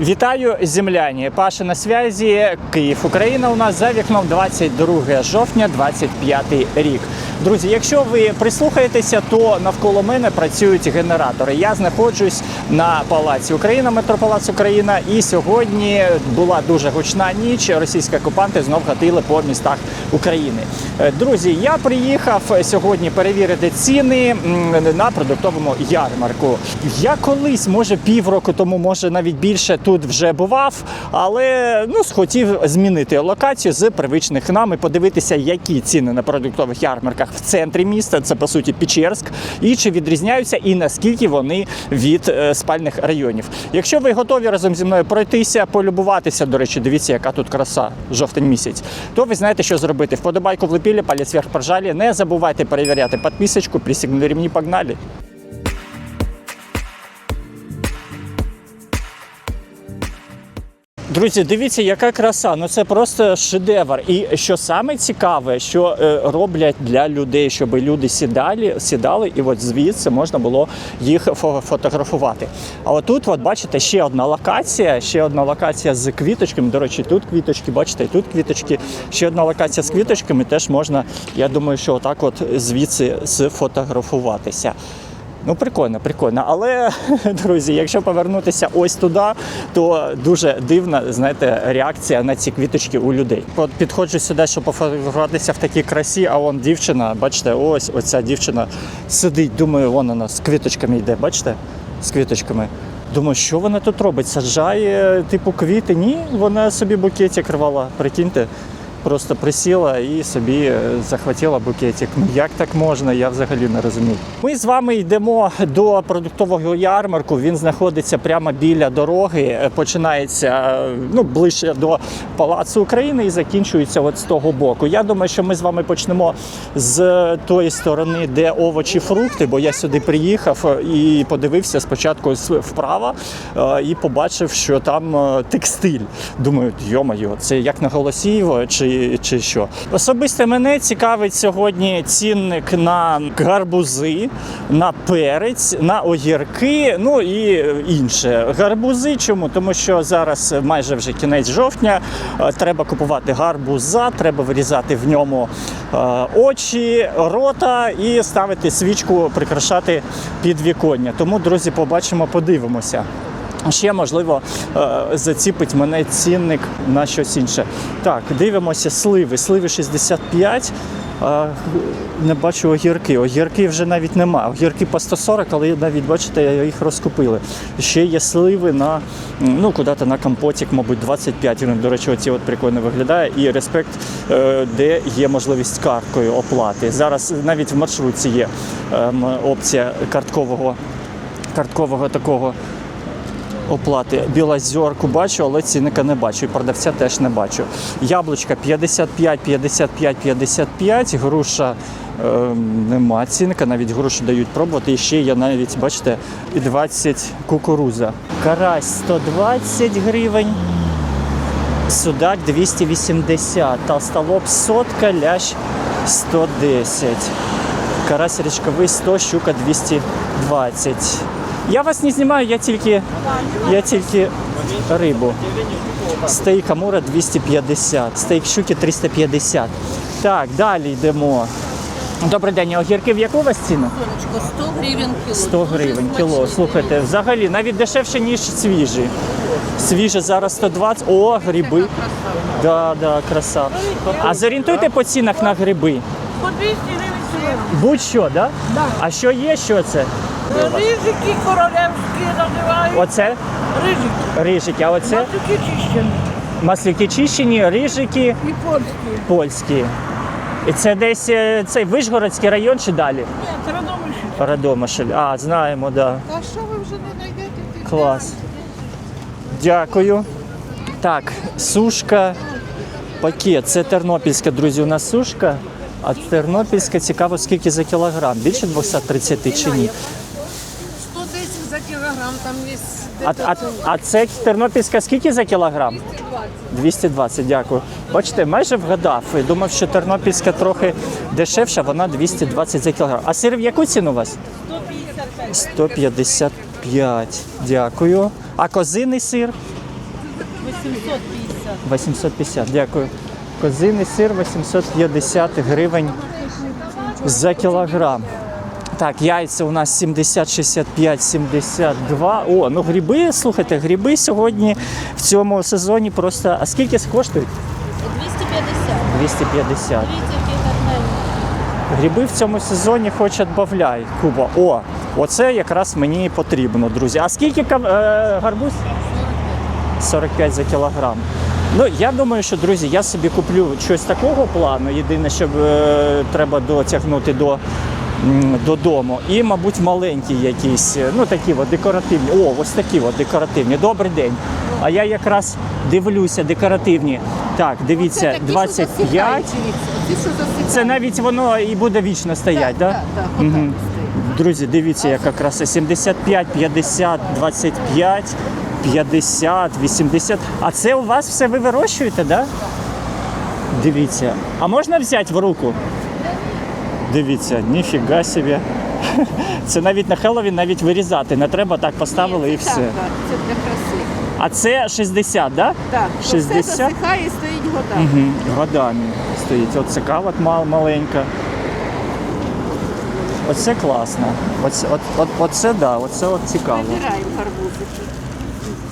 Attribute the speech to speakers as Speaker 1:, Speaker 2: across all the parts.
Speaker 1: Вітаю, земляні! Паша на связі. Київ, Україна. У нас за вікном 22 жовтня, 25 рік. Друзі, якщо ви прислухаєтеся, то навколо мене працюють генератори. Я знаходжусь на палаці Україна, метропалац Україна. І сьогодні була дуже гучна ніч. Російські окупанти знов гатили по містах України. Е, Друзі, я приїхав сьогодні перевірити ціни на продуктовому ярмарку. Я колись, може, півроку тому, може навіть більше тут вже бував, але ну схотів змінити локацію з привичних нам і подивитися, які ціни на продуктових ярмарках в центрі міста. Це по суті Печерськ, і чи відрізняються, і наскільки вони від е, спальних районів. Якщо ви готові разом зі мною пройтися, полюбуватися, до речі, дивіться, яка тут краса, жовтень місяць, то ви знаєте, що зробити. Вподобайку влепілі, палець вверх поржалі. Не забувайте перевіряти підписочку, присягнули рівні, погнали. Друзі, дивіться, яка краса. Ну це просто шедевр. І що саме цікаве, що е, роблять для людей, щоб люди сідали, сідали, і от звідси можна було їх фотографувати. А отут, от бачите, ще одна локація, ще одна локація з квіточками. До речі, тут квіточки, бачите, тут квіточки. Ще одна локація з квіточками. Теж можна, я думаю, що отак от звідси сфотографуватися. Ну, прикольно, прикольно. Але, друзі, якщо повернутися ось туди, то дуже дивна, знаєте, реакція на ці квіточки у людей. От підходжу сюди, щоб пофотографуватися в такій красі, а вон дівчина, бачите, ось оця дівчина сидить, думаю, вон вона з квіточками йде, бачите? З квіточками. Думаю, що вона тут робить? Саджає, типу, квіти? Ні, вона собі букетик рвала, прикиньте. Просто присіла і собі е, захватила букетик. Ну як так можна? Я взагалі не розумію. Ми з вами йдемо до продуктового ярмарку. Він знаходиться прямо біля дороги. Е, Починається е, ну ближче до Палацу України і закінчується от з того боку. Я думаю, що ми з вами почнемо з тої сторони, де овочі, фрукти, бо я сюди приїхав і подивився спочатку е, і побачив, що там текстиль. Думаю, йо-моє, це як на Голосіїво чи, чи що. Особисто мене цікавить сьогодні цінник на гарбузи, на перець, на огірки, ну і інше. Гарбузи чому? Тому що зараз майже вже кінець жовтня. е, Треба купувати гарбуза, треба вирізати в ньому е, очі, рота і ставити свічку, прикрашати підвіконня. Тому, друзі, побачимо, подивимося. Ще можливо е, заціпить мене цінник на щось інше. Так, дивимося сливи. Сливи 65. Не бачу огірки. Огірки вже навіть нема. Огірки по 140, але навіть бачите, їх розкупили. Ще є сливи на ну куди-то на компотик, мабуть, 25 гривень. До речі, оці от прикольно виглядає. І респект, е, де є можливість карткою оплати. Зараз навіть в маршрутці є ем, опція карткового карткового такого оплати. Білозорку бачу, але цінника не бачу. І продавця теж не бачу. Яблучка 55, 55, 55, груша. е, Нема цінника, навіть грушу дають пробувати. І ще є навіть, бачите, і 20 кукуруза. Карась 120 гривень, судак 280, толстолоб сотка, лящ 110. Карась річковий 100, щука 220. Я вас не знімаю, я тільки, я тільки рибу. Стейк амура 250, стейк щуки 350. Так, далі йдемо. Добрий день, а огірки в яку у вас ціна?
Speaker 2: 100 гривень кіло.
Speaker 1: 100 гривень кіло. Слухайте, взагалі навіть дешевше, ніж свіжі. Свіже зараз 120. О, гриби. Да, да, краса. А зорієнтуйте по цінах на гриби.
Speaker 2: По 200 гривень.
Speaker 1: Будь-що, да?
Speaker 2: Да.
Speaker 1: А що є, що це?
Speaker 2: Рижики королевські називають.
Speaker 1: Оце
Speaker 2: Рижики.
Speaker 1: рижики, а оце
Speaker 2: Такі чищені.
Speaker 1: маслюки чищені, рижики
Speaker 2: І польські.
Speaker 1: польські. І це десь е, цей Вишгородський район чи далі?
Speaker 2: Ні, це Радомишль.
Speaker 1: Радомишль. А, знаємо, да.
Speaker 2: А що ви вже не знайдете?
Speaker 1: Клас. Дякую. Так, сушка, пакет. Це тернопільська, друзі, у нас сушка. А тернопільська цікаво, скільки за кілограм? Більше 230 чи ні?
Speaker 2: 110 за кілограм, там є
Speaker 1: А, а, а це тернопільська скільки за кілограм? 220, дякую. Бачите, майже вгадав. Я Думав, що тернопільська трохи дешевша, вона 220 за кілограм. А сир в яку ціну у вас? 155. Дякую. А козиний сир?
Speaker 3: 850.
Speaker 1: 850, дякую. Козиний сир 850 гривень за кілограм. Так, яйця у нас 70, 65, 72. О, ну гриби, слухайте, гриби сьогодні в цьому сезоні просто. А скільки коштують?
Speaker 3: 250.
Speaker 1: 250.
Speaker 3: Дивіться, який.
Speaker 1: Гриби в цьому сезоні хоч відбавляй, Куба. О, оце якраз мені потрібно, друзі. А скільки е, гарбуз? 45 за кілограм. Ну, я думаю, що, друзі, я собі куплю щось такого плану. Єдине, що е, треба дотягнути до. Додому. І, мабуть, маленькі якісь, е, ну такі от декоративні. О, ось такі от декоративні. Добрий день. А я якраз дивлюся, декоративні. Так, дивіться, 25. Це навіть воно і буде вічно стояти, так?
Speaker 2: Так, так,
Speaker 1: Мгм.
Speaker 2: стоїть.
Speaker 1: Друзі, дивіться, яка краса. 75, 50, 25, 50, 80. А це у вас все ви вирощуєте, так? Да? Дивіться. А можна взяти в руку? Дивіться, ніфіга собі. Це навіть на Хеллоуін навіть вирізати. Не треба так поставили і
Speaker 2: Так,
Speaker 1: все.
Speaker 2: так, це для краси.
Speaker 1: А це 60, так? Да?
Speaker 2: Так,
Speaker 1: 60?
Speaker 2: 60? все засихає і стоїть годами.
Speaker 1: Угу. Годами стоїть. Оце кава мал, маленька. Оце класно. Оце, от, от, оце да, оце от цікаво.
Speaker 2: Вибираємо гарбузики.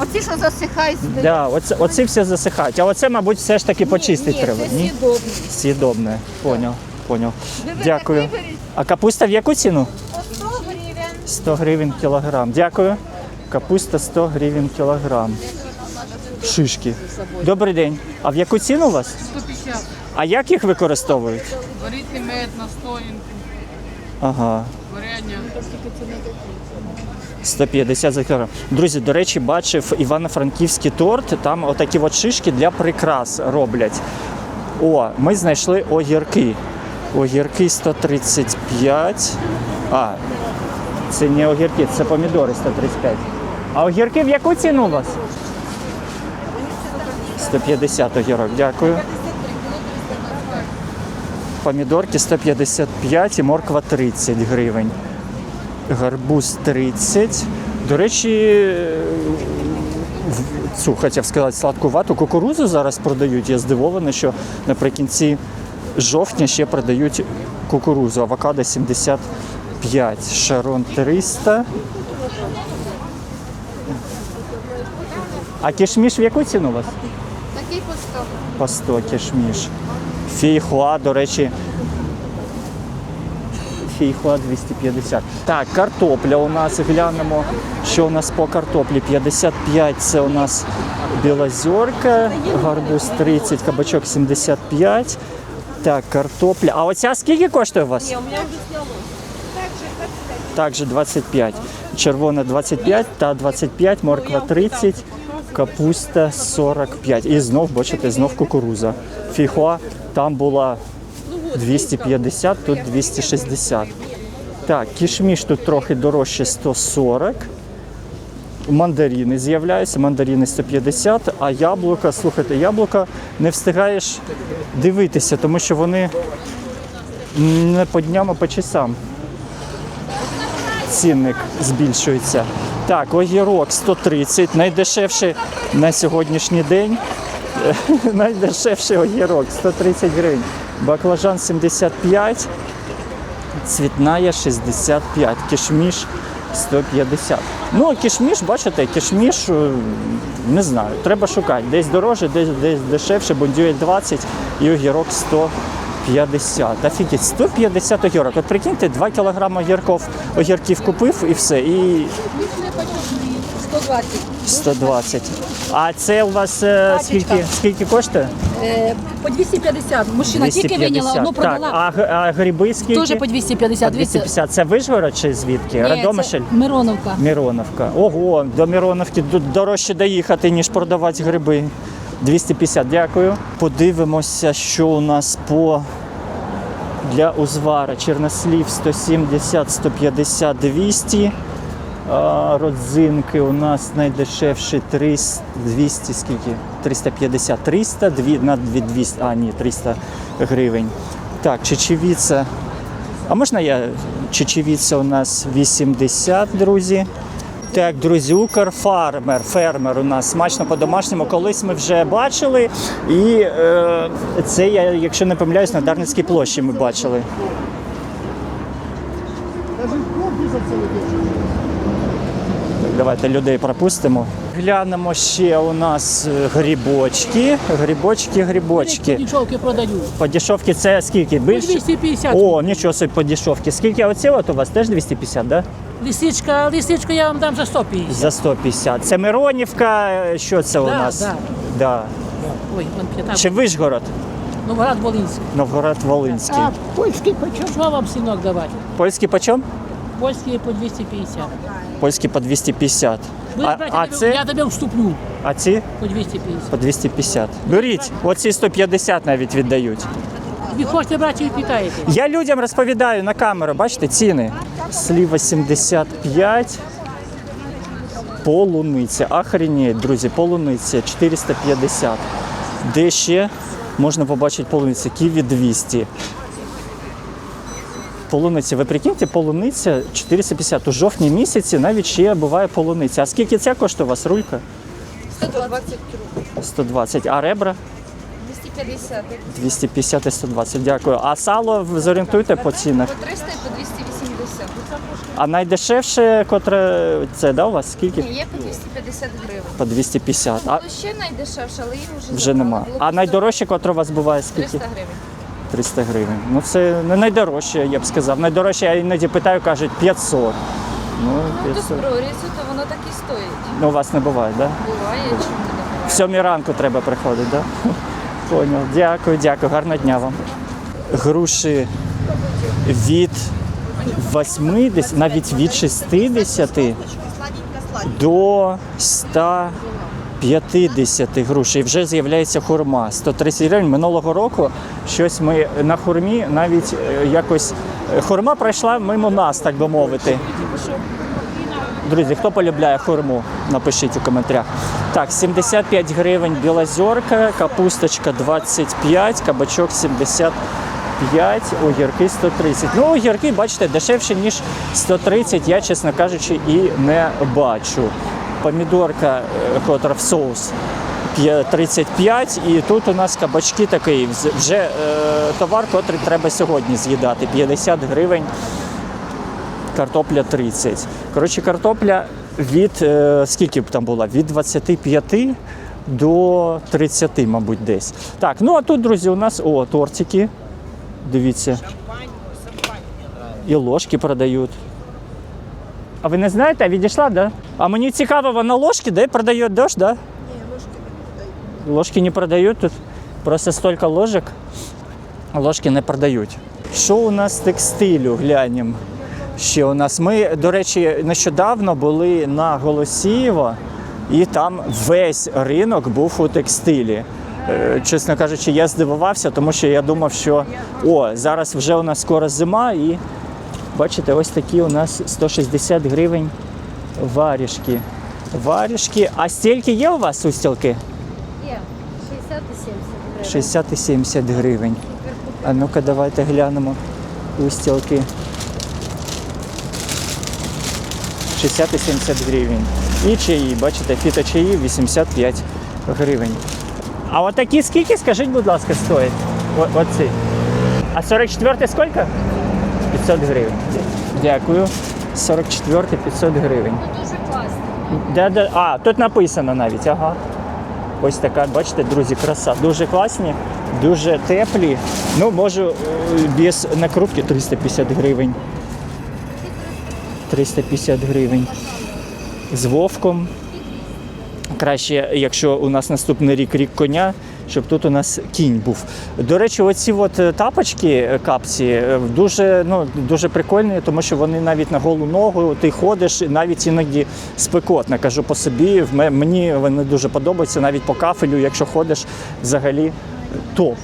Speaker 2: Оці, що засихають.
Speaker 1: Да, оце, оці все засихають. А оце, мабуть, все ж таки почистити
Speaker 2: Ні,
Speaker 1: треба.
Speaker 2: це сідобні.
Speaker 1: З'їдобне. Поняв, поняв. Дякую. А капуста в яку ціну?
Speaker 2: 100 гривень.
Speaker 1: 100 гривень кілограм. Дякую. Капуста 100 гривень кілограм. Шишки. Добрий день. А в яку ціну у вас?
Speaker 2: 150.
Speaker 1: А як їх використовують?
Speaker 2: Варити мед, настоянки,
Speaker 1: Ага.
Speaker 2: варення.
Speaker 1: 150 за кілограм. Друзі, до речі, бачив івано-франківський торт. Там отакі от шишки для прикрас роблять. О, ми знайшли огірки. Огірки 135. А, це не огірки, це помідори 135. А огірки в яку ціну у вас? 150 огірок, дякую. Помідорки 155 і морква 30 гривень гарбуз 30. До речі, цю хотів сказати сладкувату кукурузу зараз продають. Я здивований, що наприкінці жовтня ще продають кукурузу. Авокадо 75, шарон 300. А кішміш в яку ціну у вас?
Speaker 2: Такий по 100.
Speaker 1: По 100 кішміш. Фейхуа, до речі, фейхуа 250. Так, картопля у нас глянемо, що у нас по картоплі. 55 це у нас білозерка, гарбуз 30, кабачок 75. Так, картопля. А оця скільки коштує у вас? Також 25. Червона 25 та 25, морква 30, капуста 45. І знов, бачите, знов кукуруза. Фіхуа там була 250, тут 260. Так, кішміш тут трохи дорожче 140. Мандаріни з'являються, мандаріни 150, а яблука, слухайте, яблука не встигаєш дивитися, тому що вони не по дням, а по часам. Цінник збільшується. Так, огірок 130, найдешевший на сьогоднішній день. Найдешевший огірок 130 гривень. Баклажан 75, цвітная 65, кішміш 150. Ну, кішміш, бачите, кішміш, е, не знаю, треба шукати. Десь дороже, десь, десь дешевше, бондюель 20 і огірок 150. Офігеть, 150 огірок. От прикиньте, 2 кілограми огірків, огірків купив і все. І
Speaker 3: 120.
Speaker 1: 120. А це у вас е, скільки, скільки коштує?
Speaker 3: Е, по 250. Мужчина тільки виняла, одну
Speaker 1: Так,
Speaker 3: продала.
Speaker 1: а, г- а гриби скільки?
Speaker 3: Теж по 250.
Speaker 1: 250. Це Вижгород чи звідки?
Speaker 3: Ні,
Speaker 1: Радомишль?
Speaker 3: це Мироновка.
Speaker 1: Мироновка. Ого, до Мироновки д- дорожче доїхати, ніж продавати гриби. 250, дякую. Подивимося, що у нас по для узвара. Чорнослів 170, 150, 200. Родзинки у нас найдешевші 300, 200, скільки? 350, 300, дві, на 200, а ні, 300 гривень. Так, чечевіця. А можна я чечевіця у нас 80, друзі. Так, друзі, Укрфармер, фермер у нас смачно по-домашньому. Колись ми вже бачили. І е, це я, якщо не помиляюсь, на Дарницькій площі ми бачили. Так, давайте людей пропустимо. Глянемо ще у нас е, грибочки. Грибочки, грибочки.
Speaker 3: Дешевки продаю.
Speaker 1: По дешевці це скільки? Більше?
Speaker 3: 250.
Speaker 1: О, нічого собі по дешевці. Скільки оце от у вас теж 250, да?
Speaker 3: Лисичка, лисичку я вам дам за 150.
Speaker 1: За 150. Це Миронівка, е, що це у
Speaker 3: Да,
Speaker 1: нас?
Speaker 3: да.
Speaker 1: Да.
Speaker 3: Ой, вон п'ята.
Speaker 1: Чи Вишгород?
Speaker 3: Новгород Волинський.
Speaker 1: Новгород Волинський.
Speaker 3: А польський почем? Що вам, синок, давати?
Speaker 1: Польський почем?
Speaker 3: Польський по 250.
Speaker 1: Польський по 250.
Speaker 3: Будеш
Speaker 1: А,
Speaker 3: брати,
Speaker 1: а
Speaker 3: я, тебе,
Speaker 1: це?
Speaker 3: я тебе вступлю
Speaker 1: А ці?
Speaker 3: по 250.
Speaker 1: По 250. Беріть, оці 150 навіть віддають.
Speaker 3: Ви хочете брати і питаєте?
Speaker 1: Я людям розповідаю на камеру, бачите, ціни. Сліва 75. Полуниця. Охренеть, друзі, полуниця 450. Де ще можна побачити полуниця? Ківі 200. Полуниця, ви прикиньте, полуниця 450. У жовтні місяці навіть ще буває полуниця. А скільки ця коштує у вас рулька?
Speaker 4: 120 кг.
Speaker 1: 120. А ребра?
Speaker 4: 250.
Speaker 1: 250 і 120. Дякую. А сало ви зорієнтуйте по цінах?
Speaker 4: По 300 і по 280.
Speaker 1: А найдешевше, котре це да, у вас скільки?
Speaker 4: Ні, є по 250 гривень.
Speaker 1: По 250. А
Speaker 4: Було ще найдешевше, але їх вже,
Speaker 1: вже
Speaker 4: забрали.
Speaker 1: нема.
Speaker 4: Було
Speaker 1: А
Speaker 4: по
Speaker 1: найдорожче, котре у вас буває скільки?
Speaker 4: 300 гривень.
Speaker 1: 300 гривень. Ну це не найдорожче, я б сказав. Найдорожче я іноді питаю, кажуть 500. Ну,
Speaker 4: Ну, то
Speaker 1: 500.
Speaker 4: з прорізю, то воно так і стоїть.
Speaker 1: Ну, у вас не буває, так? Да?
Speaker 4: Буває, чому не буває.
Speaker 1: В сьомій ранку треба приходити, так? Да? Поняв. Дякую, дякую. Гарного дня вам. Груші від 80, навіть від 60 до 150 грушей. Вже з'являється хурма. 130 гривень. Минулого року щось ми на хурмі навіть е, якось е, хурма пройшла мимо нас, так би мовити. Друзі, хто полюбляє хурму, напишіть у коментарях. Так, 75 гривень білозорка, капусточка 25, кабачок 75, огірки 130. Ну, огірки, бачите, дешевше, ніж 130, я, чесно кажучи, і не бачу. Помідорка, е, котра в соус. 35, і тут у нас кабачки такий, вже е, товар, котрий треба сьогодні з'їдати. 50 гривень картопля 30. Коротше, картопля від е, скільки б там була? Від 25 до 30, мабуть, десь. Так, ну а тут, друзі, у нас о, тортики. Дивіться. І ложки продають. А ви не знаєте, а відійшла, да? А мені цікаво, вона ложки де продає дощ, да? Ні, ложки не продають. Ложки не продають тут. Просто стільки ложок, ложки не продають. Що у нас з текстилю? Глянемо. Ще у нас. Ми, до речі, нещодавно були на Голосіїво, і там весь ринок був у текстилі. Е, Чесно кажучи, я здивувався, тому що я думав, що о, зараз вже у нас скоро зима, і бачите, ось такі у нас 160 гривень варішки. Варішки. А стільки є у вас устілки?
Speaker 4: Є 60 і 70 гривень.
Speaker 1: 60 і 70 гривень. А ну-ка, давайте глянемо устілки. 60 і 70 гривень. І чаї, бачите, фіточаї 85 гривень. А от такі скільки, скажіть, будь ласка, стоять? Оці. А 44 скільки? 500 гривень. Дякую. 44 500 гривень.
Speaker 4: Ну, дуже класно.
Speaker 1: Де, де, а, тут написано навіть, ага. Ось така, бачите, друзі, краса. Дуже класні, дуже теплі. Ну, можу е, без накрутки 350 гривень. 350 гривень. З вовком. Краще, якщо у нас наступний рік рік коня, щоб тут у нас кінь був. До речі, оці от е, тапочки, е, капці, е, дуже, ну, дуже прикольні, тому що вони навіть на голу ногу, ти ходиш, навіть іноді спекотно. Кажу по собі, мені вони дуже подобаються, навіть по кафелю, якщо ходиш, взагалі топ.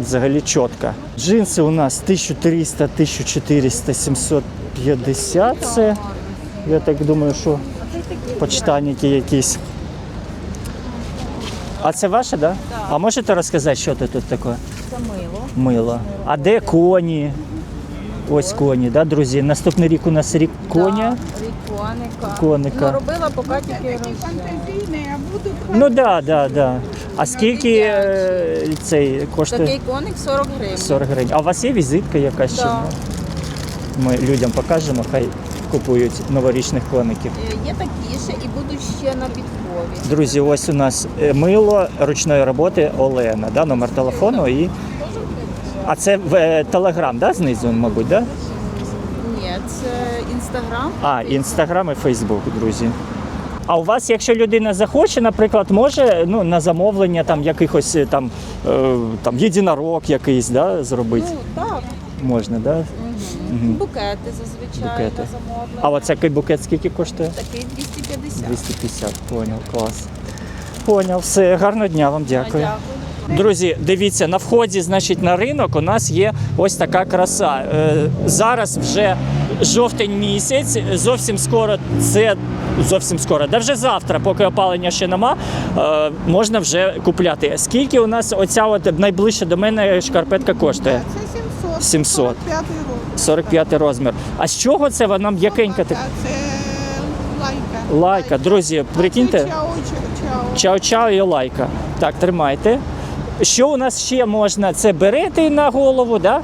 Speaker 1: Взагалі чітко. Джинси у нас 1300, 1400, 750. Це, я так думаю, що почтальники якісь. А це ваше, так? Да? А можете розказати, що це тут таке?
Speaker 4: Це мило.
Speaker 1: Мило. А де коні? Ось коні, да, друзі? Наступний рік у нас рік коня.
Speaker 4: Рікон.
Speaker 2: коника.
Speaker 1: Коника.
Speaker 2: робила поки тільки
Speaker 5: Такі фантазійні, а будуть
Speaker 1: Ну да, да, да. А скільки е, цей коштує?
Speaker 2: Такий коник 40 гривень.
Speaker 1: 40 гривень. А у вас є візитка якась? чи
Speaker 2: Да.
Speaker 1: ні? Ми людям покажемо, хай купують новорічних коників.
Speaker 2: Е, Є такі ще і будуть ще на підкові.
Speaker 1: Друзі, ось у нас е, мило ручної роботи Олена, да, номер телефону і. А це в е, Телеграм, да, знизу, мабуть, да?
Speaker 2: Ні, це інстаграм.
Speaker 1: А, інстаграм і Фейсбук, друзі. А у вас, якщо людина захоче, наприклад, може ну, на замовлення там якихось там, е, там єдинорог якийсь да, зробити?
Speaker 2: Ну так,
Speaker 1: Можна, да?
Speaker 2: букети зазвичай
Speaker 1: Букети.
Speaker 2: на замовлення.
Speaker 1: А оцей букет скільки коштує?
Speaker 2: Такий 250.
Speaker 1: 250, поняв, клас. Поняв, все, гарного дня вам дякую.
Speaker 2: Дякую.
Speaker 1: Друзі, дивіться, на вході, значить, на ринок у нас є ось така краса. Е, зараз вже жовтень місяць, зовсім скоро це зовсім скоро, да вже завтра, поки опалення ще нема, е, можна вже купляти. Скільки у нас оця от найближче до мене шкарпетка коштує?
Speaker 5: Це 700.
Speaker 1: 700.
Speaker 5: 45 років.
Speaker 1: 45 розмір. А з чого це вона м'якенька?
Speaker 5: Це лайка.
Speaker 1: Лайка, друзі, прикиньте.
Speaker 5: Чао, чао, чао.
Speaker 1: І лайка. Так, тримайте. Що у нас ще можна? Це берети на голову, да?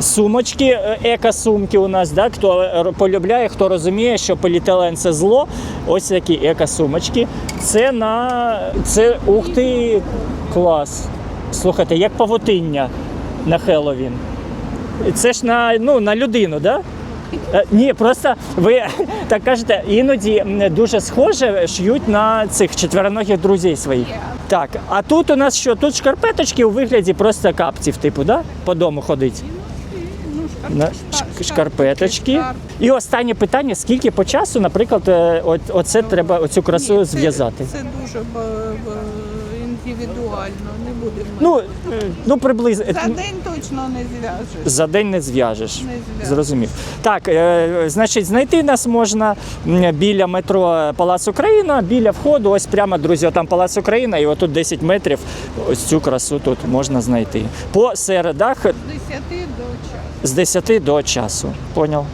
Speaker 1: Сумочки, е, еко-сумки у нас, да? хто е, полюбляє, хто розуміє, що поліетилен це зло. Ось такі еко-сумочки. Це на. Це ух ти, клас. Слухайте, як павутиння на Хеллоуін. Це ж на, ну, на людину, да? Е, Ні, просто ви так кажете, іноді дуже схоже шьють на цих четвероногих друзей своїх. Так, а тут у нас що? Тут шкарпеточки у вигляді просто капців, типу, да? По дому ходить. На
Speaker 5: шкар-
Speaker 1: шк-
Speaker 5: шкар-
Speaker 1: шкарпеточки. І останнє питання: скільки по часу, наприклад, е, от, оце треба оцю красу зв'язати?
Speaker 5: Це дуже б- б- індивідуально, не будемо.
Speaker 1: Ну, е, ну приблизно.
Speaker 5: За день точно не зв'яжеш.
Speaker 1: За день не зв'яжеш.
Speaker 5: Не зв'яжеш.
Speaker 1: Зрозумів. Так, е, значить, знайти нас можна біля метро Палац Україна, біля входу. Ось прямо, друзі, там Палац Україна, і отут 10 метрів. Ось цю красу тут можна знайти. По середах
Speaker 5: З 10 до часу.
Speaker 1: з 10 до часу. Поняв?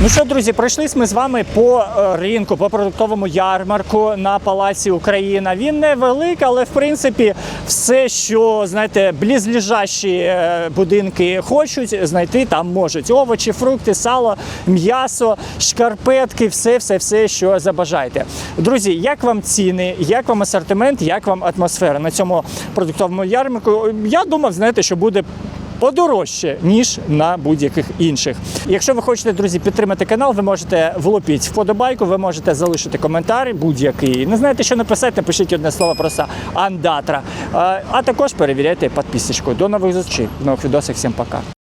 Speaker 1: Ну що, друзі, пройшлись ми з вами по е, ринку, по продуктовому ярмарку на Палаці Україна. Він невеликий, але в принципі все, що знаєте, близлежащі е, будинки хочуть знайти, там можуть. Овочі, фрукти, сало, м'ясо, шкарпетки, все, все, все, що забажаєте. Друзі, як вам ціни, як вам асортимент, як вам атмосфера на цьому продуктовому ярмарку? Я думав, знаєте, що буде подорожче, ніж на будь-яких інших. Якщо ви хочете, друзі, підтримати канал, ви можете влупити вподобайку, ви можете залишити коментар будь-який. Не знаєте, що написати, напишіть одне слово просто андатра. А, також перевіряйте підписочку. До нових зустрічей, нових відосів. Всім пока.